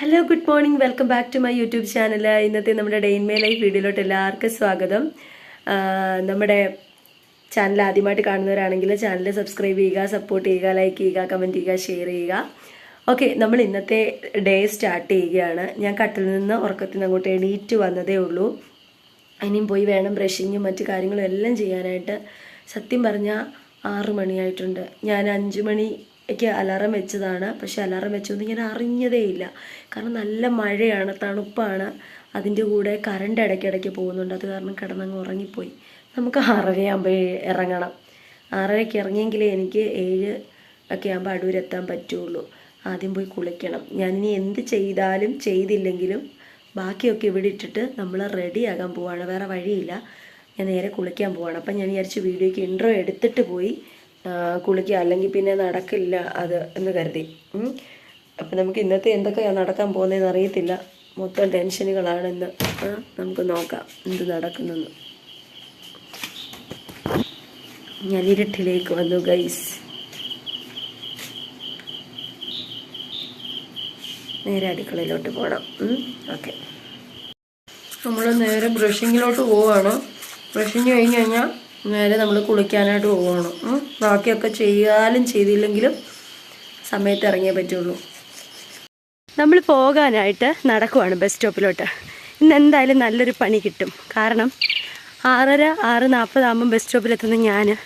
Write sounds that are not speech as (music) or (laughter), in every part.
Hello good morning welcome back to my YouTube channel ഇന്നത്തെ നമ്മുടെ ഡെയിൻമേ life വീഡിയോയിലോട്ട് എല്ലാവർക്കും സ്വാഗതം. നമ്മുടെ ചാനൽ ആദ്യമായിട്ട് കാണുന്നവരാണെങ്കിൽ ചാനൽ സബ്സ്ക്രൈബ് ചെയ്യുക സപ്പോർട്ട് ചെയ്യുക ലൈക്ക് ചെയ്യുക കമന്റ് ചെയ്യുക ഷെയർ ചെയ്യുക. ഓക്കെ നമ്മൾ ഇന്നത്തെ ഡേ സ്റ്റാർട്ട് ചെയ്യുകയാണ്. ഞാൻ കട്ടിൽ നിന്ന് ഉറക്കത്തിൽ നിന്ന് അങ്ങോട്ട് എണീറ്റ് വന്നതേ ഉള്ളൂ. ഇനിയും പോയി വേണം ബ്രഷിങ്ങും മറ്റു കാര്യങ്ങളും എല്ലാം ചെയ്യാനായിട്ട്. സത്യം പറഞ്ഞാൽ ആറ് മണിയായിട്ടുണ്ട്. ഞാൻ അഞ്ച് മണിക്ക് അലാറം വെച്ചതാണ്. പക്ഷെ അലാറം വെച്ചൊന്നും ഞാൻ അറിഞ്ഞതേ ഇല്ല കാരണം നല്ല മഴയാണ് തണുപ്പാണ്. അതിന്റെ കൂടെ കറണ്ട് ഇടയ്ക്കിടയ്ക്ക് പോകുന്നുണ്ട്. അത് കാരണം കിടന്നങ്ങ് ഉറങ്ങിപ്പോയി. നമുക്ക് ആറരയാകുമ്പോൾ ഇറങ്ങണം. ആറരയ്ക്ക് ഇറങ്ങിയെങ്കിലേ എനിക്ക് ഏഴ് ഒക്കെ ആകുമ്പോൾ അടൂരെത്താൻ പറ്റുള്ളൂ. ആദ്യം പോയി കുളിക്കണം. ഞാനിനി എന്ത് ചെയ്താലും ചെയ്തില്ലെങ്കിലും ബാക്കിയൊക്കെ ഇവിടെ ഇട്ടിട്ട് നമ്മൾ റെഡിയാകാൻ പോവാണ്. വേറെ വഴിയില്ല. ഞാൻ നേരെ കുളിക്കാൻ പോവാണ്. അപ്പം ഞാൻ വിചാരിച്ചു വീഡിയോയ്ക്ക് ഇൻട്രോ എടുത്തിട്ട് പോയി കുളിക്കുക അല്ലെങ്കിൽ പിന്നെ നടക്കില്ല അത് എന്ന് കരുതി. അപ്പം നമുക്ക് ഇന്നത്തെ എന്തൊക്കെയാണ് നടക്കാൻ പോകുന്നതെന്ന് അറിയത്തില്ല. മൊത്തം ടെൻഷനുകളാണെന്ന് നമുക്ക് നോക്കാം എന്ത് നടക്കുന്നെന്ന്. ഞാൻ ഇരുട്ടിലേക്ക് വന്നു ഗൈസ് നേരെ അടുക്കളയിലോട്ട് പോകണം ഓക്കെ നമ്മൾ നേരെ ബ്രഷിങ്ങിലോട്ട് പോവുകയാണ് ബ്രഷിങ് കഴിഞ്ഞ് കഴിഞ്ഞാൽ നേരെ നമ്മൾ കുളിക്കാനായിട്ട് പോകണം ബാക്കിയൊക്കെ ചെയ്യാലും ചെയ്തില്ലെങ്കിലും സമയത്ത് ഇറങ്ങിയേ പറ്റുള്ളൂ. നമ്മൾ പോകാനായിട്ട് നടക്കുവാണ് ബസ് സ്റ്റോപ്പിലോട്ട്. ഇന്ന് എന്തായാലും നല്ലൊരു പണി കിട്ടും. കാരണം ആറര ആറ് നാൽപ്പതാകുമ്പം ബസ് സ്റ്റോപ്പിലെത്തുന്ന ഞാൻ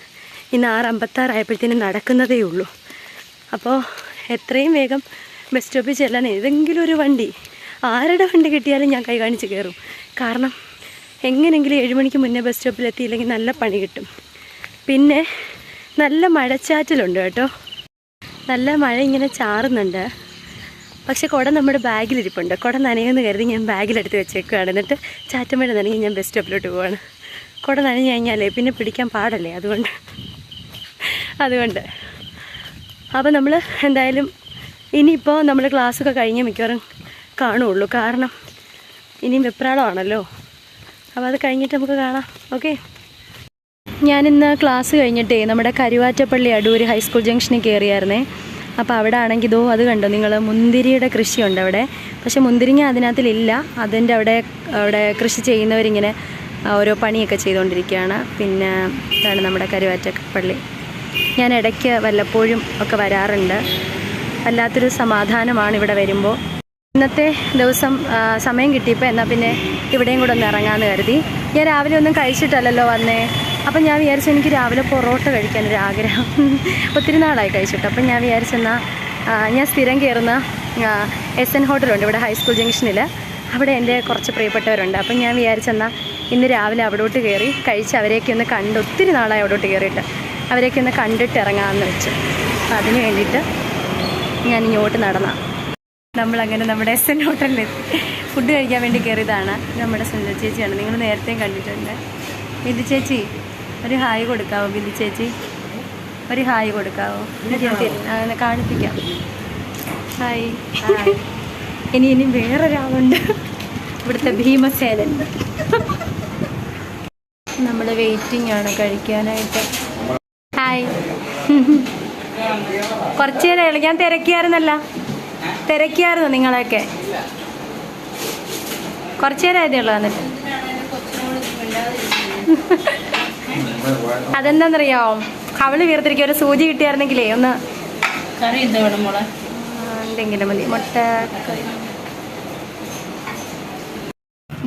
ഇന്ന് ആറ് അമ്പത്താറായപ്പോഴത്തേനും നടക്കുന്നതേ ഉള്ളൂ. അപ്പോൾ എത്രയും വേഗം ബസ് സ്റ്റോപ്പിൽ ചെല്ലാൻ ഏതെങ്കിലും ഒരു വണ്ടി ആരുടെ വണ്ടി കിട്ടിയാലും ഞാൻ കൈ കാണിച്ച് കയറും. കാരണം എങ്ങനെയെങ്കിലും ഏഴുമണിക്ക് മുന്നേ ബസ് സ്റ്റോപ്പിൽ എത്തിയില്ലെങ്കിൽ നല്ല പണി കിട്ടും. പിന്നെ നല്ല മഴച്ചാറ്റലുണ്ട് കേട്ടോ. നല്ല മഴ ഇങ്ങനെ ചാറുന്നുണ്ട്. പക്ഷെ കുട നമ്മുടെ ബാഗിലിരിപ്പുണ്ട്. കുട നനയെന്ന് കരുതി ഞാൻ ബാഗിലെടുത്ത് വെച്ചേക്കുകയാണ് എന്നിട്ട് ചാറ്റമഴ നനഞ്ഞ് ഞാൻ ബസ് സ്റ്റോപ്പിലോട്ട് പോവാണ്. കുട നനഞ്ഞു കഴിഞ്ഞാലേ പിന്നെ പിടിക്കാൻ പാടല്ലേ അതുകൊണ്ട്. അതുകൊണ്ട്. അപ്പോൾ നമ്മൾ എന്തായാലും ഇനിയിപ്പോൾ നമ്മൾ ക്ലാസ്സൊക്കെ കഴിഞ്ഞ് മിക്കവാറും കാണുള്ളൂ. കാരണം ഇനിയും വെപ്രാളമാണല്ലോ. അപ്പോൾ അത് കഴിഞ്ഞിട്ട് നമുക്ക് കാണാം. ഓക്കെ ഞാനിന്ന് ക്ലാസ് കഴിഞ്ഞിട്ടേ നമ്മുടെ കരുവാറ്റപ്പള്ളി അടൂർ ഹൈസ്കൂൾ ജംഗ്ഷനിൽ കയറിയായിരുന്നേ അപ്പോൾ അവിടെ ആണെങ്കിൽ ഇതോ അത് കണ്ടോ? നിങ്ങൾ മുന്തിരിയുടെ കൃഷിയുണ്ട് അവിടെ. പക്ഷെ മുന്തിരിങ്ങ അതിനകത്തിലില്ല. അതിന്റെ അവിടെ അവിടെ കൃഷി ചെയ്യുന്നവരിങ്ങനെ ഓരോ പണിയൊക്കെ ചെയ്തുകൊണ്ടിരിക്കുകയാണ് പിന്നെ ഇതാണ് നമ്മുടെ കരുവാറ്റപ്പള്ളി. ഞാൻ ഇടയ്ക്ക് വല്ലപ്പോഴും ഒക്കെ വരാറുണ്ട്. വല്ലാത്തൊരു സമാധാനമാണ് ഇവിടെ വരുമ്പോൾ. ഇന്നത്തെ ദിവസം സമയം കിട്ടിയപ്പോൾ എന്നാൽ പിന്നെ ഇവിടെയും കൂടെ ഒന്ന് ഇറങ്ങാമെന്ന് കരുതി. ഞാൻ രാവിലെ ഒന്നും കഴിച്ചിട്ടല്ലല്ലോ വന്നേ. അപ്പം ഞാൻ വിചാരിച്ചു എനിക്ക് രാവിലെ പൊറോട്ട കഴിക്കാൻ ഒരു ആഗ്രഹം. (laughs) ഒത്തിരി നാളായി കഴിച്ചിട്ട്. അപ്പം ഞാൻ വിചാരിച്ചെന്നാൽ ഞാൻ സ്ഥിരം കയറുന്ന എസ് എൻ ഹോട്ടലുണ്ട് ഇവിടെ ഹൈസ്കൂൾ ജംഗ്ഷനിൽ അവിടെ എന്റെ കുറച്ച് പ്രിയപ്പെട്ടവരുണ്ട്. അപ്പം ഞാൻ വിചാരിച്ചെന്നാൽ ഇന്ന് രാവിലെ അവിടോട്ട് കയറി കഴിച്ച് അവരെയൊക്കെ ഒന്ന് കണ്ട് ഒത്തിരി നാളായി അവിടോട്ട് കയറിയിട്ട് അവരെയൊക്കെ ഒന്ന് കണ്ടിട്ട് ഇറങ്ങാമെന്ന് വെച്ചു. അപ്പം അതിന് വേണ്ടിയിട്ട് ഞാൻ ഇങ്ങോട്ട് നടന്ന. നമ്മളങ്ങനെ നമ്മുടെ എസ് എൻ ഹോട്ടലിലെത്തി. ഫുഡ് കഴിക്കാൻ വേണ്ടി കയറിയതാണ് നമ്മുടെ സുന്ദർ ചേച്ചിയാണ്. നിങ്ങൾ നേരത്തെ കണ്ടിട്ടുണ്ട്. ബിന്ദു ചേച്ചി ഒരു ഹായ് കൊടുക്കാവോ ബിന്ദു ചേച്ചി? ഒരു ഹായ് കൊടുക്കാവോ? കാണിപ്പിക്കാം. ഹായ്. ഇനി ഇനി വേറൊരാളുണ്ട്. ഇവിടുത്തെ ഭീമസേനൻ. നമ്മൾ വെയിറ്റിംഗ് ആണ് കഴിക്കാനായിട്ട്. ഹായ്. കുറച്ച് നേരം ഞാൻ തിരക്കിയായിരുന്നല്ല. തിരക്കിയായിരുന്നു നിങ്ങളെയൊക്കെ? കുറച്ച് നേരം ആയതേ ഉള്ളൂ വന്നിട്ട്. അതെന്താണെന്നറിയോ കവൾ വീർത്തിരിക്കും ഒരു സൂചി കിട്ടിയായിരുന്നെങ്കിലേ ഒന്ന് എന്തെങ്കിലും മതി. മുട്ട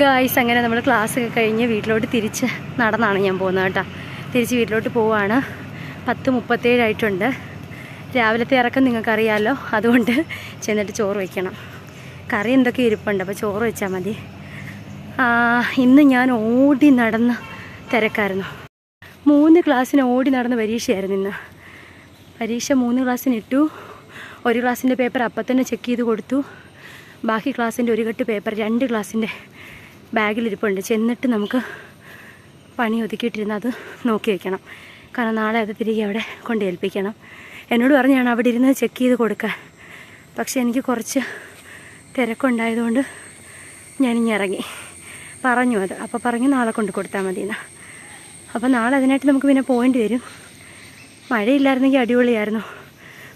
ഗായ്സ് അങ്ങനെ നമ്മൾ ക്ലാസ് ഒക്കെ കഴിഞ്ഞ് വീട്ടിലോട്ട് തിരിച്ച് നടന്നാണ് ഞാൻ പോകുന്നത് കേട്ടോ. തിരിച്ച് വീട്ടിലോട്ട് പോവാണ്. പത്ത് മുപ്പത്തേഴായിട്ടുണ്ട് രാവിലത്തെ ഇറക്കം നിങ്ങൾക്കറിയാമല്ലോ അതുകൊണ്ട് ചെന്നിട്ട് ചോറ് വയ്ക്കണം കറി എന്തൊക്കെ ഇരിപ്പുണ്ട്? അപ്പോൾ ചോറ് വെച്ചാൽ മതി. ഇന്ന് ഞാൻ ഓടി നടന്ന തിരക്കായിരുന്നു. മൂന്ന് ക്ലാസ്സിന് ഓടി നടന്ന പരീക്ഷയായിരുന്നു ഇന്ന്. പരീക്ഷ മൂന്ന് ക്ലാസ്സിന് ഇട്ടു. ഒരു ക്ലാസ്സിന്റെ പേപ്പർ അപ്പം തന്നെ ചെക്ക് ചെയ്ത് കൊടുത്തു. ബാക്കി ക്ലാസ്സിന്റെ ഒരു കെട്ട് പേപ്പർ രണ്ട് ക്ലാസ്സിന്റെ ബാഗിലിരിപ്പുണ്ട് ചെന്നിട്ട് നമുക്ക് പണി ഒതുക്കിയിട്ടിരുന്ന് അത് നോക്കി വയ്ക്കണം കാരണം നാളെ അത് തിരികെ അവിടെ കൊണ്ട് ഏൽപ്പിക്കണം. എന്നോട് പറഞ്ഞാണ് അവിടെ ഇരുന്ന് ചെക്ക് ചെയ്ത് കൊടുക്കാൻ. പക്ഷേ എനിക്ക് കുറച്ച് തിരക്കുണ്ടായതുകൊണ്ട് ഞാനിങ്ങി ഇറങ്ങി. പറഞ്ഞു. അത് അപ്പോൾ പറഞ്ഞു നാളെ കൊണ്ട് കൊടുത്താൽ മതിയെന്ന്. അപ്പോൾ നാളെ അതിനായിട്ട് നമുക്ക് പിന്നെ പോകേണ്ടി വരും. മഴയില്ലായിരുന്നെങ്കിൽ അടിപൊളിയായിരുന്നു.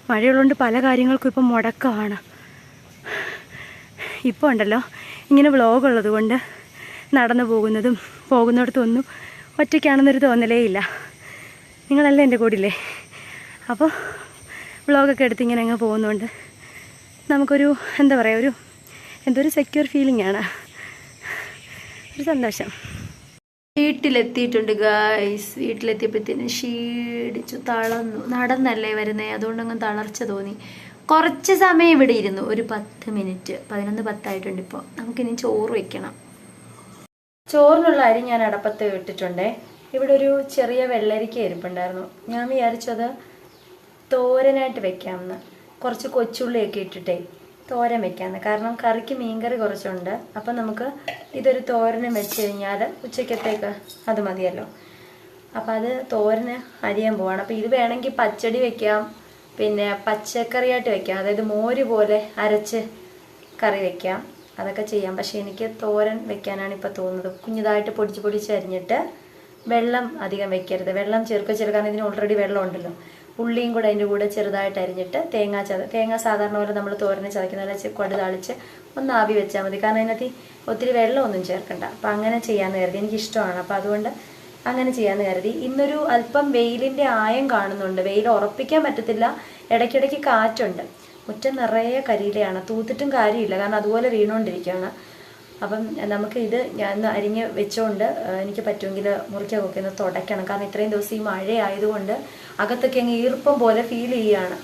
മഴയുള്ളതുകൊണ്ട് പല കാര്യങ്ങൾക്കും ഇപ്പം മുടക്കമാണ്. ഇപ്പോൾ ഉണ്ടല്ലോ ഇങ്ങനെ വ്ലോഗ് ഉള്ളത് കൊണ്ട് നടന്നു പോകുന്നതും പോകുന്നിടത്തൊന്നും ഒറ്റയ്ക്കാണെന്നൊരു തോന്നലേ ഇല്ല. നിങ്ങളല്ലേ എന്റെ കൂടില്ലേ? അപ്പോൾ വ്ളോഗൊക്കെ എടുത്ത് ഇങ്ങനെ അങ്ങ് പോകുന്നുണ്ട് നമുക്കൊരു എന്താ പറയുക ഒരു എന്തോ ഒരു സെക്യൂർ ഫീലിംഗ് ആണ്. ഒരു സന്തോഷം. വീട്ടിലെത്തിയിട്ടുണ്ട് ഗായ്സ് വീട്ടിലെത്തിയപ്പോഴത്തേനും ക്ഷീണിച്ചു തളർന്നു. നടന്നല്ലേ വരുന്നേ? അതുകൊണ്ടങ്ങ് തളർച്ച തോന്നി. കുറച്ച് സമയം ഇവിടെ ഇരുന്നു. ഒരു പത്ത് മിനിറ്റ്. പതിനൊന്ന് പത്തായിട്ടുണ്ട് ഇപ്പോൾ നമുക്കിനി ചോറ് വെക്കണം. ചോറിനുള്ള അരി ഞാൻ അടപ്പത്ത് ഇട്ടിട്ടുണ്ടേ. ഇവിടെ ഒരു ചെറിയ വെള്ളരിക്ക ഇരിപ്പുണ്ടായിരുന്നു ഞാൻ വിചാരിച്ചത് തോരനായിട്ട് വെക്കാമെന്ന്. കുറച്ച് കൊച്ചുള്ളിയൊക്കെ ഇട്ടിട്ടേ. തോരൻ വെക്കാമെന്ന് കാരണം കറിക്ക് മീൻകറി കുറച്ചുണ്ട്. അപ്പം നമുക്ക് ഇതൊരു തോരനും വെച്ച് കഴിഞ്ഞാൽ ഉച്ചക്കത്തേക്ക് അത് മതിയല്ലോ. അപ്പം അത് തോരന് അരിയാൻ പോവാണ്. അപ്പം ഇത് വേണമെങ്കിൽ പച്ചടി വെക്കാം. പിന്നെ പച്ചക്കറിയായിട്ട് വെക്കാം. അതായത് മോര് പോലെ അരച്ച് കറി വെക്കാം. അതൊക്കെ ചെയ്യാം. പക്ഷെ എനിക്ക് തോരൻ വെക്കാനാണ് ഇപ്പോൾ തോന്നുന്നത്. കുഞ്ഞതായിട്ട് പൊടിച്ച് പൊടിച്ച് അരിഞ്ഞിട്ട് വെള്ളം അധികം വെക്കരുത്. വെള്ളം ചെറുക്ക ചെറുക്കാൻ ഇതിന് ഓൾറെഡി വെള്ളം ഉണ്ടല്ലോ ഉള്ളിയും കൂടെ അതിന്റെ കൂടെ ചെറുതായിട്ട് അരിഞ്ഞിട്ട് തേങ്ങ ചത തേങ്ങ സാധാരണ പോലെ നമ്മൾ തോരന് ചതയ്ക്കുന്ന പോലെ കൊടു താളിച്ച് ഒന്ന് ആവി വെച്ചാൽ മതി. കാരണം അതിനകത്ത് ഒത്തിരി വെള്ളമൊന്നും ചേർക്കണ്ട. അപ്പം അങ്ങനെ ചെയ്യാമെന്ന് കരുതി. എനിക്കിഷ്ടമാണ്. അപ്പം അതുകൊണ്ട് അങ്ങനെ ചെയ്യാമെന്ന് കരുതി. ഇന്നൊരു അല്പം വെയിലിന്റെ ആയം കാണുന്നുണ്ട്. വെയിൽ ഉറപ്പിക്കാൻ പറ്റത്തില്ല. ഇടയ്ക്കിടയ്ക്ക് കാറ്റുണ്ട്. മുറ്റം നിറയെ കരിയിലയാണ്. തൂത്തിട്ടും കാര്യമില്ല. കാരണം അതുപോലെ വീണുകൊണ്ടിരിക്കുകയാണ്. അപ്പം നമുക്ക് ഇത് ഞാൻ അരിഞ്ഞ് വെച്ചുകൊണ്ട് എനിക്ക് പറ്റുമെങ്കിൽ മുറിക്കൊക്കെ ഒന്ന് തുടയ്ക്കണം. കാരണം ഇത്രയും ദിവസം ഈ മഴ ആയതുകൊണ്ട് അകത്തൊക്കെ അങ്ങ് ഈർപ്പം പോലെ ഫീൽ ചെയ്യുകയാണ്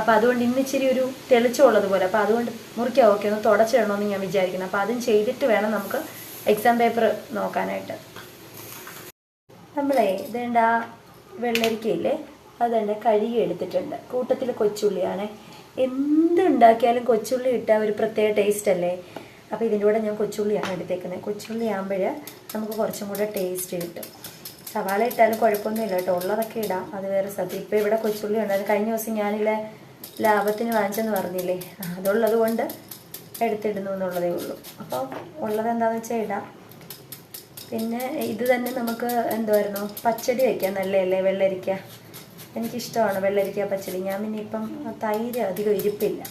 അപ്പം അതുകൊണ്ട് ഇന്ന് ഇച്ചിരി ഒരു തെളിച്ചമുള്ളത് പോലെ. അപ്പം അതുകൊണ്ട് മുറിക്കൊക്കെ ഒന്ന് തുടച്ചിടണമെന്ന് ഞാൻ വിചാരിക്കുന്നു. അപ്പം അതും ചെയ്തിട്ട് വേണം നമുക്ക് എക്സാം പേപ്പർ നോക്കാനായിട്ട്. നമ്മളെ ഇതേണ്ട വെള്ളരിക്കയില്ലേ? അതുണ്ട് കഴുകി എടുത്തിട്ടുണ്ട്. കൂട്ടത്തിൽ കൊച്ചുള്ളിയാണേ. എന്തുണ്ടാക്കിയാലും കൊച്ചുള്ളി ഇട്ടാൽ ഒരു പ്രത്യേക ടേസ്റ്റ് അല്ലേ? അപ്പോൾ ഇതിന്റെ കൂടെ ഞാൻ കൊച്ചുള്ളിയാണ് എടുത്തേക്കുന്നത്. കൊച്ചുള്ളി ആകുമ്പോൾ നമുക്ക് കുറച്ചും കൂടെ ടേസ്റ്റ് കിട്ടും. സവാള ഇട്ടാലും കുഴപ്പമൊന്നുമില്ല കേട്ടോ. ഉള്ളതൊക്കെ ഇടാം. അത് വേറെ സത്യം ഇപ്പോൾ ഇവിടെ കൊച്ചുള്ളി ഉണ്ടായിരുന്നു കഴിഞ്ഞ ദിവസം ഞാനില്ലേ ലാഭത്തിന് വാങ്ങിച്ചെന്ന് പറഞ്ഞില്ലേ. അതുള്ളത് കൊണ്ട് എടുത്തിടുന്നു എന്നുള്ളതേ ഉള്ളൂ. അപ്പോൾ ഉള്ളത് എന്താണെന്ന് വെച്ചാൽ ഇടാം. പിന്നെ ഇത് തന്നെ നമുക്ക് എന്തുമായിരുന്നു പച്ചടി വയ്ക്കാം നല്ലതല്ലേ? വെള്ളരിക്ക. എനിക്കിഷ്ടമാണ് വെള്ളരിക്ക പച്ചടി. ഞാൻ പിന്നെ ഇപ്പം തൈര് അധികം ഇരിപ്പില്ല.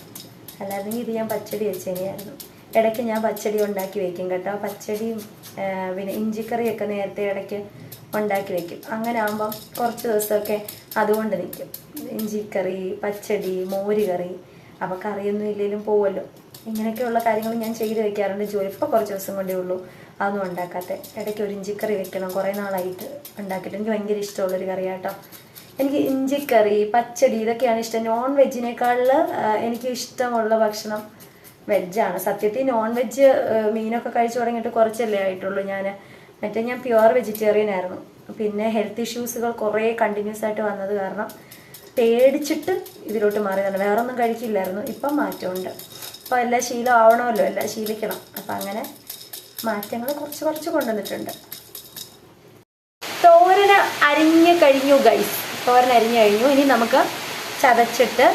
അല്ലായിരുന്നെങ്കിൽ ഇത് ഞാൻ പച്ചടി വെച്ചേനെയായിരുന്നു. ഇടയ്ക്ക് ഞാൻ പച്ചടി ഉണ്ടാക്കി വെക്കും കേട്ടോ. പച്ചടിയും പിന്നെ ഇഞ്ചിക്കറിയൊക്കെ നേരത്തെ ഇടയ്ക്ക് ഉണ്ടാക്കി വെക്കും. അങ്ങനെ ആകുമ്പം കുറച്ച് ദിവസമൊക്കെ അതുകൊണ്ട് നിൽക്കും ഇഞ്ചിക്കറി പച്ചടി മോര് കറി അപ്പോൾ കറിയൊന്നും ഇല്ലെങ്കിലും പോവല്ലോ. ഇങ്ങനെയൊക്കെയുള്ള കാര്യങ്ങൾ ഞാൻ ചെയ്ത് വെക്കാറുണ്ട്. ജോലി ഇപ്പോൾ കുറച്ച് ദിവസം കൊണ്ടേ ഉള്ളൂ. അതൊന്നും ഉണ്ടാക്കാത്ത. ഇടയ്ക്ക് ഒരു ഇഞ്ചിക്കറി വെക്കണം. കുറേ നാളായിട്ട് ഉണ്ടാക്കിയിട്ട് എനിക്ക് ഭയങ്കര ഇഷ്ടമുള്ളൊരു കറിയാട്ടോ. എനിക്ക് ഇഞ്ചിക്കറി പച്ചടി ഇതൊക്കെയാണ് ഇഷ്ടം. നോൺ വെജിനേക്കാളിൽ എനിക്ക് ഇഷ്ടമുള്ള ഭക്ഷണം വെജാണ്. സത്യത്തിൽ നോൺ വെജ് മീനൊക്കെ കഴിച്ചു തുടങ്ങിയിട്ട് കുറച്ചല്ലേ ആയിട്ടുള്ളൂ ഞാൻ മറ്റേ ഞാൻ പ്യുവർ വെജിറ്റേറിയൻ ആയിരുന്നു. പിന്നെ ഹെൽത്ത് ഇഷ്യൂസുകൾ കുറേ കണ്ടിന്യൂസ് ആയിട്ട് വന്നത് കാരണം പേടിച്ചിട്ട് ഇതിലോട്ട് മാറിയതാണ്. വേറെ ഒന്നും കഴിക്കില്ലായിരുന്നു. ഇപ്പം മാറ്റമുണ്ട്. അപ്പോൾ എല്ലാം ശീലം ആവണമല്ലോ എല്ലാം ശീലിക്കണം. അപ്പം അങ്ങനെ മാറ്റങ്ങൾ കുറച്ച് കുറച്ച് കൊണ്ടുവന്നിട്ടുണ്ട്. തോരന് അരിഞ്ഞ് കഴിഞ്ഞു ഗൈസ് തോരൻ അരിഞ്ഞു കഴിഞ്ഞു. ഇനി നമുക്ക് ചതച്ചിട്ട്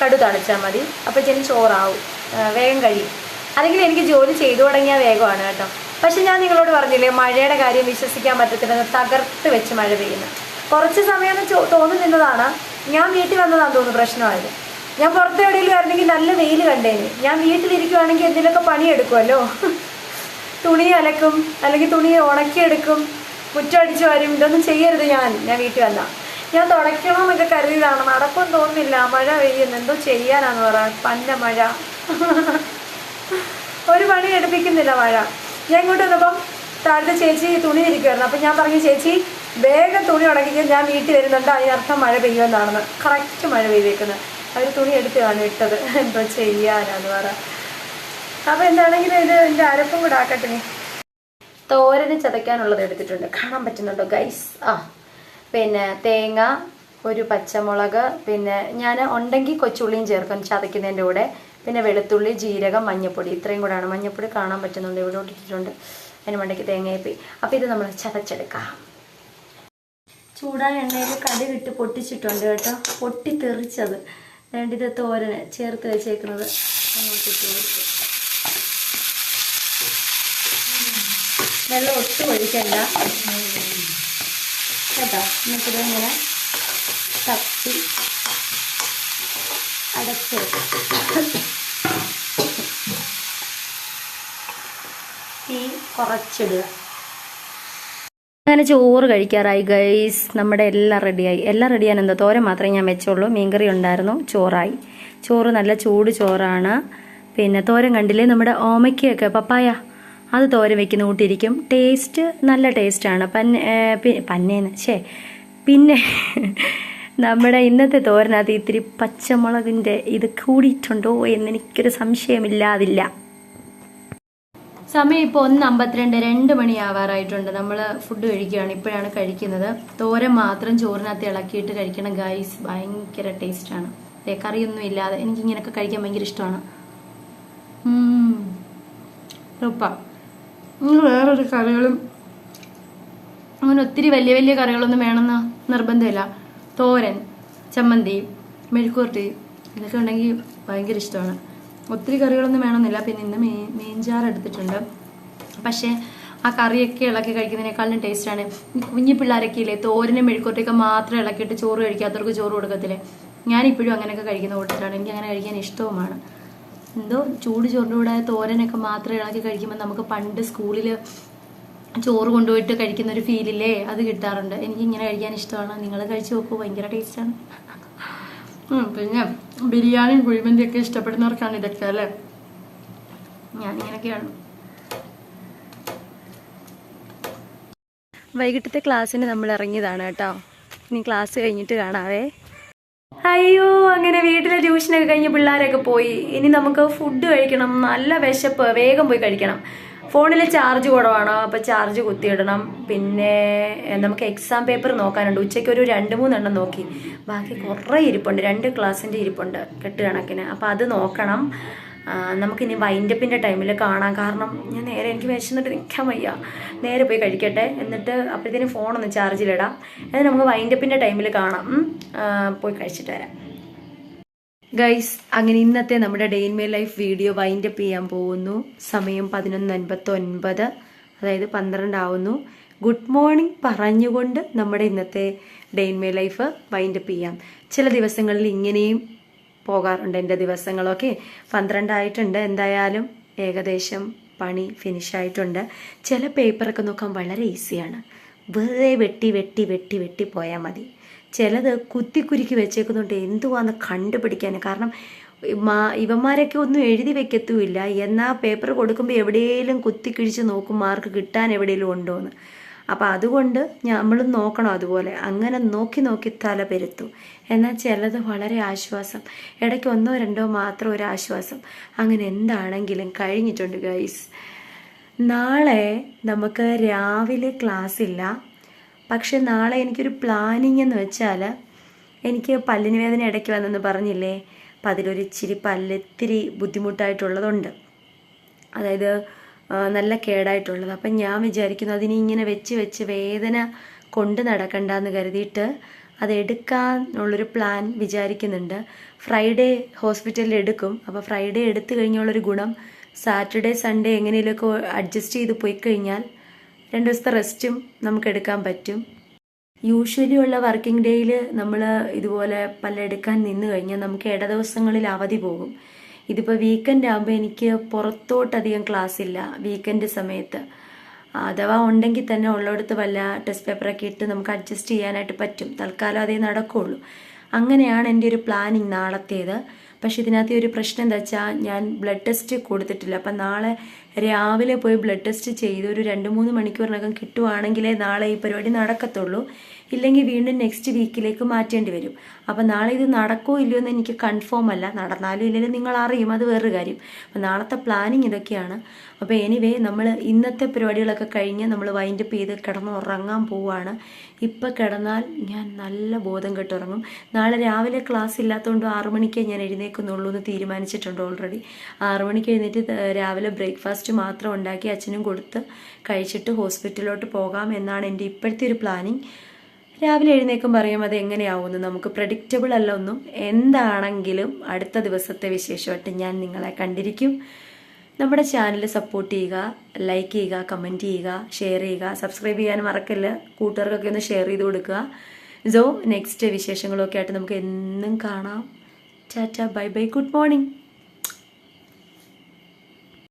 കടു തളിച്ചാൽ മതി. അപ്പോൾ ചെന്ന് ചോറാവും. വേഗം കഴിയും. അല്ലെങ്കിൽ എനിക്ക് ജോലി ചെയ്തു തുടങ്ങിയാൽ വേഗമാണ് കേട്ടോ. പക്ഷെ ഞാൻ നിങ്ങളോട് പറഞ്ഞില്ലേ മഴയുടെ കാര്യം വിശ്വസിക്കാൻ പറ്റത്തില്ലെന്ന് തകർത്ത് വെച്ച് മഴ പെയ്യുന്നു. കുറച്ച് സമയം തോന്നി തോന്നുന്നതാണ് ഞാൻ വീട്ടിൽ വന്നതാണെന്ന് തോന്നുന്നു പ്രശ്നമായത്. ഞാൻ പുറത്ത് എവിടെയെങ്കിലും ആയിരുന്നെങ്കിൽ നല്ല വെയിൽ കണ്ടേന്. ഞാൻ വീട്ടിലിരിക്കുവാണെങ്കിൽ എന്തെങ്കിലുമൊക്കെ പണിയെടുക്കുമല്ലോ (laughs) തുണി അലക്കും അല്ലെങ്കിൽ തുണി ഉണക്കിയെടുക്കും മുറ്റടിച്ച് വരും. ഇതൊന്നും ചെയ്യരുത് ഞാൻ. ഞാൻ വീട്ടിൽ വന്ന. ഞാൻ തുടയ്ക്കണമെന്നൊക്കെ കരുതിയതാണ്. നടക്കും തോന്നുന്നില്ല. മഴ പെയ്യുന്നു. എന്തോ ചെയ്യാനാന്ന് പറയാം പന്ന മഴ. ഒരു പണി എടുപ്പിക്കുന്നില്ല മഴ ഞാൻ ഇങ്ങോട്ട് വന്നപ്പം താഴത്തെ ചേച്ചി തുണി ഇരിക്കുമായിരുന്നു അപ്പം ഞാൻ പറഞ്ഞു ചേച്ചി വേഗം തുണി ഉണക്കിക്കാൻ ഞാൻ വീട്ടിൽ വരുന്നുണ്ട്. അതിനർത്ഥം മഴ പെയ്യുമെന്നാണെന്ന്. കറക്റ്റ് മഴ പെയ്തേക്കുന്നത് അവർ തുണി എടുത്താണ് ഇട്ടത്. എന്തോ ചെയ്യാനാന്ന് പറ. അപ്പോൾ എന്താണെങ്കിലും ഇത് എന്റെ അരപ്പും കൂടെ ആക്കട്ടെ. നീ തോരന് ചതയ്ക്കാനുള്ളത് എടുത്തിട്ടുണ്ട്. കാണാൻ പറ്റുന്നുണ്ടോ ഗൈസ് ആ. പിന്നെ തേങ്ങ ഒരു പച്ചമുളക് പിന്നെ ഞാൻ ഉണ്ടെങ്കിൽ കൊച്ചുള്ളിയും ചേർക്കും ചതയ്ക്കുന്നതിന്റെ കൂടെ. പിന്നെ വെളുത്തുള്ളി ജീരകം മഞ്ഞപ്പൊടി. ഇത്രയും കൂടെയാണ് മഞ്ഞപ്പൊടി കാണാൻ പറ്റുന്നുണ്ട്. ഇവിടെ ഇട്ടിട്ടുണ്ട് അതിന് മണ്ടയ്ക്ക് തേങ്ങയപ്പി. അപ്പോൾ ഇത് നമ്മൾ ചതച്ചെടുക്കാം. ചൂടായ എണ്ണയിൽ കടുകിട്ട് പൊട്ടിച്ചിട്ടുണ്ട് കേട്ടോ. പൊട്ടി തെറിച്ചത് വേണ്ട ഇത് തോരന് ചേർത്ത് വെച്ചേക്കുന്നത്. അങ്ങോട്ട് ചേർത്ത് വെള്ളം ഒട്ടും ഒഴിക്കണ്ട. കേട്ടോ. എന്നിട്ടിതിങ്ങനെ തപ്പി അടച്ചെടുക്കും. കുറച്ചിടുക. അങ്ങനെ ചോറ് കഴിക്കാറായി ഗൈസ് നമ്മുടെ എല്ലാം റെഡിയായി എല്ലാം റെഡിയാൻ എന്താ തോരൻ മാത്രമേ ഞാൻ വെച്ചുള്ളൂ. മീൻകറി ഉണ്ടായിരുന്നു. ചോറായി. ചോറ് നല്ല ചൂട് ചോറാണ്. പിന്നെ തോരൻ കണ്ടില്ലേ? നമ്മുടെ ഓമയ്ക്കൊക്കെ പപ്പായ. അത് തോരൻ വെക്കുന്ന കൂട്ടിയിരിക്കും ടേസ്റ്റ് നല്ല ടേസ്റ്റാണ് പന്നെ പന്നേന്ന്. ശേ പിന്നെ (laughs) നമ്മുടെ ഇന്നത്തെ തോരനകത്ത് ഇത്തിരി പച്ചമുളകിന്റെ ഇത് കൂടിയിട്ടുണ്ടോ എന്നെനിക്കൊരു സംശയമില്ലാതില്ല. സമയം ഇപ്പോൾ ഒന്ന് അമ്പത്തിരണ്ട് രണ്ട് മണിയാവാറായിട്ടുണ്ട്. നമ്മൾ ഫുഡ് കഴിക്കുകയാണ് ഇപ്പോഴാണ് കഴിക്കുന്നത്. തോരൻ മാത്രം ചോറിനകത്ത് ഇളക്കിയിട്ട് കഴിക്കണം ഗൈസ് ഭയങ്കര ടേസ്റ്റാണ് കറിയൊന്നും ഇല്ലാതെ. എനിക്ക് ഇങ്ങനെയൊക്കെ കഴിക്കാൻ ഭയങ്കര ഇഷ്ടമാണ്. ഉപ്പ. വേറൊരു കറികളും അങ്ങനെ ഒത്തിരി വലിയ വലിയ കറികളൊന്നും വേണമെന്ന് നിർബന്ധമില്ല. തോരൻ ചമ്മന്തി മെഴുക്കൂർട്ടി ഇതൊക്കെ ഉണ്ടെങ്കിൽ ഭയങ്കര ഇഷ്ടമാണ്. ഒത്തിരി കറികളൊന്നും വേണമെന്നില്ല. പിന്നെ ഇന്ന് മീൻ മീൻചാറ് എടുത്തിട്ടുണ്ട്. പക്ഷേ ആ കറിയൊക്കെ ഇളക്കി കഴിക്കുന്നതിനേക്കാളും ടേസ്റ്റാണ് കുഞ്ഞു പിള്ളേരൊക്കെ ഇല്ലേ തോരനും മെഴുക്കോട്ടൊക്കെ മാത്രം ഇളക്കിയിട്ട് ചോറ് കഴിക്കാത്തവർക്ക് ചോറ് കൊടുക്കത്തില്ലേ? ഞാനിപ്പോഴും അങ്ങനെയൊക്കെ കഴിക്കുന്ന കൂട്ടത്തിലാണ്. എനിക്ക് അങ്ങനെ കഴിക്കാൻ ഇഷ്ടവുമാണ്. എന്തോ ചൂട് ചോറിന്റെ കൂടെ തോരനൊക്കെ മാത്രം ഇളക്കി കഴിക്കുമ്പോൾ നമുക്ക് പണ്ട് സ്കൂളിൽ ചോറ് കൊണ്ടുപോയിട്ട് കഴിക്കുന്ന ഒരു ഫീലില്ലേ? അത് കിട്ടാറുണ്ട്. എനിക്ക് ഇങ്ങനെ കഴിക്കാൻ ഇഷ്ടമാണ്. നിങ്ങൾ കഴിച്ചു നോക്കൂ. ഭയങ്കര ടേസ്റ്റാണ് പിന്നെ ബിരിയാണിയും കുഴിമന്തിയും ഒക്കെ ഇഷ്ടപ്പെടുന്നവർക്കാണ് ഇതൊക്കെ അല്ലേ? ഞാനിങ്ങനെയൊക്കെയാണ്. വൈകിട്ടത്തെ ക്ലാസ്സിന് നമ്മൾ ഇറങ്ങിയതാണ് കേട്ടോ. ഇനി ക്ലാസ് കഴിഞ്ഞിട്ട് കാണാവേ. അയ്യോ അങ്ങനെ വീട്ടിലെ ട്യൂഷനൊക്കെ കഴിഞ്ഞ് പിള്ളേരൊക്കെ പോയി. ഇനി നമുക്ക് ഫുഡ് കഴിക്കണം. നല്ല വിശപ്പ്. വേഗം പോയി കഴിക്കണം. ഫോണിൽ ചാർജ് കുറവാണ്. അപ്പോൾ ചാർജ് കുത്തിയിടണം. പിന്നെ നമുക്ക് എക്സാം പേപ്പർ നോക്കാനുണ്ട്. ഉച്ചയ്ക്ക് ഒരു രണ്ട് മൂന്നെണ്ണം നോക്കി. ബാക്കി കുറേ ഇരിപ്പുണ്ട്. രണ്ട് ക്ലാസ്സിന്റെ ഇരിപ്പുണ്ട് കെട്ട് കണക്കിന്. അപ്പോൾ അത് നോക്കണം. നമുക്കിനി വൈൻഡപ്പിന്റെ ടൈമിൽ കാണാം. കാരണം ഞാൻ നേരെ എനിക്ക് വിശന്നിട്ട് നിൽക്കാൻ വയ്യ. നേരെ പോയി കഴിക്കട്ടെ. എന്നിട്ട് അപ്പോഴത്തേനും ഫോണൊന്ന് ചാർജിലിടാം എന്നിട്ട് നമുക്ക് വൈൻഡപ്പിന്റെ ടൈമിൽ കാണാം. പോയി കഴിച്ചിട്ട് വരാം. ഗൈസ് അങ്ങനെ ഇന്നത്തെ നമ്മുടെ day in my life video wind up ചെയ്യാൻ പോകുന്നു. സമയം പതിനൊന്ന് അൻപത്തി ഒൻപത് അതായത് പന്ത്രണ്ടാവുന്നു. ഗുഡ് മോർണിംഗ് പറഞ്ഞുകൊണ്ട് നമ്മുടെ ഇന്നത്തെ day in my life wind up ചെയ്യാം. ചില ദിവസങ്ങളിൽ ഇങ്ങനെയും പോകാറുണ്ട് എന്റെ ദിവസങ്ങളൊക്കെ പന്ത്രണ്ടായിട്ടുണ്ട് എന്തായാലും ഏകദേശം പണി ഫിനിഷ് ആയിട്ടുണ്ട്. ചില പേപ്പറൊക്കെ നോക്കാൻ വളരെ ഈസിയാണ് വെറുതെ വെട്ടി വെട്ടി വെട്ടി വെട്ടി പോയാൽ മതി. ചിലത് കുത്തിക്കുരുക്കി വെച്ചേക്കുന്നുണ്ട്. എന്തുവാന്ന് കണ്ടുപിടിക്കാൻ കാരണം ഇവന്മാരൊക്കെ ഒന്നും എഴുതി വെക്കത്തുമില്ല. എന്നാൽ പേപ്പർ കൊടുക്കുമ്പോൾ എവിടെയെങ്കിലും കുത്തിക്കിഴിച്ച് നോക്കും മാർക്ക് കിട്ടാൻ എവിടെയെങ്കിലും ഉണ്ടോ എന്ന് അപ്പം അതുകൊണ്ട് നമ്മളും നോക്കണം അതുപോലെ. അങ്ങനെ നോക്കി നോക്കി തല പെരുത്തു. എന്നാൽ ചിലത് വളരെ ആശ്വാസം. ഇടയ്ക്ക് ഒന്നോ രണ്ടോ മാത്രം ഒരു ആശ്വാസം. അങ്ങനെ എന്താണെങ്കിലും കഴിഞ്ഞിട്ടുണ്ട് ഗൈസ് നാളെ നമുക്ക് രാവിലെ ക്ലാസ് ഇല്ല. പക്ഷെ നാളെ എനിക്കൊരു പ്ലാനിങ് എന്ന് വെച്ചാൽ എനിക്ക് പല്ലിന് വേദന ഇടയ്ക്ക് വന്നെന്ന് പറഞ്ഞില്ലേ? അപ്പം അതിലൊരു ഇച്ചിരി പല്ലിത്തിരി ബുദ്ധിമുട്ടായിട്ടുള്ളതുണ്ട്. അതായത് നല്ല കേടായിട്ടുള്ളത്. അപ്പം ഞാൻ വിചാരിക്കുന്നു അതിനി ഇങ്ങനെ വെച്ച് വെച്ച് വേദന കൊണ്ട് നടക്കണ്ടെന്ന് കരുതിയിട്ട് അത് എടുക്കാനുള്ളൊരു പ്ലാൻ വിചാരിക്കുന്നുണ്ട്. ഫ്രൈഡേ ഹോസ്പിറ്റലിൽ എടുക്കും. അപ്പോൾ ഫ്രൈഡേ എടുത്തു കഴിഞ്ഞുള്ളൊരു ഗുണം സാറ്റർഡേ സൺഡേ എങ്ങനെയൊക്കെ അഡ്ജസ്റ്റ് ചെയ്ത് പോയി കഴിഞ്ഞാൽ രണ്ട് ദിവസത്തെ റെസ്റ്റും നമുക്ക് എടുക്കാൻ പറ്റും. യൂഷ്വലി ഉള്ള വർക്കിംഗ് ഡേയിൽ നമ്മൾ ഇതുപോലെ പല്ലെടുക്കാൻ നിന്ന് കഴിഞ്ഞാൽ നമുക്ക് ഇട ദിവസങ്ങളിൽ അവധി പോകും. ഇതിപ്പോൾ വീക്കെൻഡ് ആകുമ്പോൾ എനിക്ക് പുറത്തോട്ടധികം ക്ലാസ് ഇല്ല വീക്കെൻഡ് സമയത്ത്. അഥവാ ഉണ്ടെങ്കിൽ തന്നെ ഉള്ളിടത്ത് വല്ല ടെസ്റ്റ് പേപ്പറൊക്കെ ഇട്ട് നമുക്ക് അഡ്ജസ്റ്റ് ചെയ്യാനായിട്ട് പറ്റും. തൽക്കാലം അതേ നടക്കുകയുള്ളൂ അങ്ങനെയാണ് എന്റെ ഒരു പ്ലാനിങ് നാളത്തേത്. പക്ഷെ ഇതിനകത്ത് ഒരു പ്രശ്നം എന്താ വെച്ചാൽ ഞാൻ ബ്ലഡ് ടെസ്റ്റ് കൊടുത്തിട്ടില്ല. അപ്പം നാളെ രാവിലെ പോയി ബ്ലഡ് ടെസ്റ്റ് ചെയ്ത് ഒരു രണ്ട് മൂന്ന് മണിക്കൂറിനകം കിട്ടുവാണെങ്കിലേ നാളെ ഈ പരിപാടി നടക്കത്തുള്ളൂ. ഇല്ലെങ്കിൽ വീണ്ടും നെക്സ്റ്റ് വീക്കിലേക്ക് മാറ്റേണ്ടി വരും. അപ്പം നാളെ ഇത് നടക്കോ ഇല്ലയോ എന്ന് എനിക്ക് കൺഫേം അല്ല. നടന്നാലും ഇല്ലെങ്കിലും നിങ്ങൾ അറിയും. അത് വേറൊരു കാര്യം. അപ്പം നാളത്തെ പ്ലാനിങ് ഇതൊക്കെയാണ്. അപ്പോൾ എനിവേ നമ്മൾ ഇന്നത്തെ പരിപാടികളൊക്കെ കഴിഞ്ഞ് നമ്മൾ വൈൻഡപ്പ് ചെയ്ത് കിടന്ന് ഉറങ്ങാൻ പോവുകയാണ് ഇപ്പം കിടന്നാൽ ഞാൻ നല്ല ബോധം കെട്ടുറങ്ങും. നാളെ രാവിലെ ക്ലാസ് ഇല്ലാത്തതുകൊണ്ട് ആറു മണിക്കേ ഞാൻ എഴുന്നേക്കുന്നുള്ളൂ എന്ന് തീരുമാനിച്ചിട്ടുണ്ട് ഓൾറെഡി ആറു മണിക്ക് എഴുന്നേറ്റ് രാവിലെ ബ്രേക്ക്ഫാസ്റ്റ് മാത്രം ഉണ്ടാക്കി അച്ഛനും കൊടുത്ത് കഴിച്ചിട്ട് ഹോസ്പിറ്റലിലോട്ട് പോകാം എന്നാണ് എന്റെ ഇപ്പോഴത്തെ ഒരു പ്ലാനിങ് രാവിലെ എഴുന്നേക്കും പറയും അത് എങ്ങനെയാവുമെന്ന് നമുക്ക് പ്രഡിക്റ്റബിൾ അല്ല ഒന്നും. എന്താണെങ്കിലും അടുത്ത ദിവസത്തെ വിശേഷമായിട്ട് ഞാൻ നിങ്ങളെ കണ്ടിരിക്കും. നമ്മുടെ ചാനൽ സപ്പോർട്ട് ചെയ്യുക ലൈക്ക് ചെയ്യുക കമന്റ് ചെയ്യുക ഷെയർ ചെയ്യുക സബ്സ്ക്രൈബ് ചെയ്യാൻ മറക്കല്ല. കൂട്ടുകാർക്കൊക്കെ ഒന്ന് ഷെയർ ചെയ്ത് കൊടുക്കുക. സോ നെക്സ്റ്റ് വിശേഷങ്ങളൊക്കെ ആയിട്ട് നമുക്ക് എന്നും കാണാം. ചാറ്റ ബൈ ബൈ ഗുഡ് മോർണിംഗ്